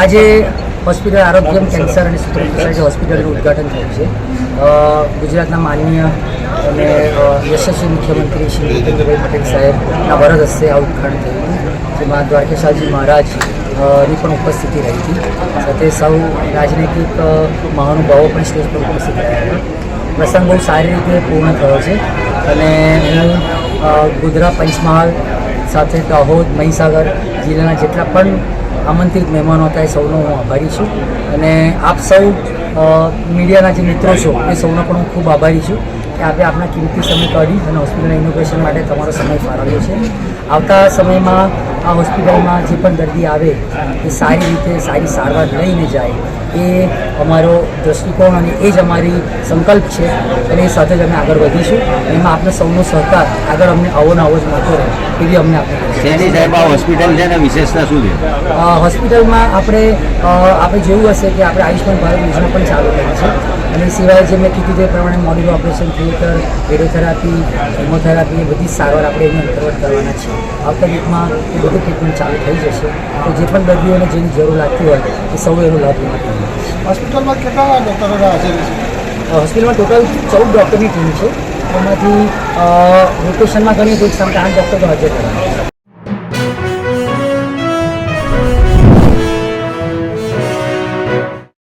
આજે hospital Arogyam cancer અને speciality હોસ્પિટલનું ઉદ્ઘાટન થયું છે. ગુજરાતના માનનીય અને યશસ્વી મુખ્યમંત્રી શ્રી ભૂપેન્દ્રભાઈ પટેલ સાહેબના વરદ હસ્તે આ ઉદઘાટન થયું હતું, જેમાં દ્વારકેશાજી મહારાજની પણ ઉપસ્થિતિ રહી હતી. સાથે સૌ રાજનૈતિક મહાનુભાવો પણ સ્ટેજ પર ઉપસ્થિત રહ્યા હતા. પ્રસંગ બહુ સારી રીતે પૂર્ણ થયો છે. અને હું ગોધરા પંચમહાલ સાથે દાહોદ, મહીસાગર જિલ્લાના જેટલા પણ આમંત્રિત મહેમાનો હતા એ સૌનો હું આભારી છું. અને આપ સૌ મીડિયાના જે મિત્રો છો, એ સૌનો પણ હું ખૂબ આભારી છું. કે આપે આપના કિંમતી સમય કાઢી અને હોસ્પિટલના ઇનોગ્રેશન માટે તમારો સમય ફાળવ્યો છે. આવતા સમયમાં આ હોસ્પિટલમાં જે પણ દર્દી આવે એ સારી રીતે સારી સારવાર લઈને જાય એ અમારો દ્રષ્ટિકોણ અને એ જ અમારી સંકલ્પ છે અને એ સાથે જ અમે આગળ વધીશું. એમાં આપને સૌનો સહકાર આગળ અમને આવો ને આવો જ મળતો રહે એવી અમને આપણે સાહેબ આ હોસ્પિટલ છે ને વિશેષતા શું છે? હોસ્પિટલમાં આપણે આપણે જોયું હશે કે આપણે આયુષ્યમાન ભારત યોજના પણ ચાલુ કરી છે. અને સિવાય જે મેં કીધું તે પ્રમાણે module operation theatre radiotherapy chemotherapy એ બધી સારવાર આપણે એની અંતર્ગત કરવાના છે. આવતા વીકમાં એ બધું ટ્રીટમેન્ટ ચાલુ થઈ જશે. તો જે પણ દર્દીઓને જેની જરૂર લાગતી હોય એ સૌ એનો લાભ લેવા હોસ્પિટલમાં કેટલા ડૉક્ટરો હાજર છે? હોસ્પિટલમાં ટોટલ ચૌદ ડૉક્ટરની ટીમ છે. એમાંથી રોટેશનમાં કરીએ તો એક સામે આઠ ડૉક્ટર હાજર કરવાના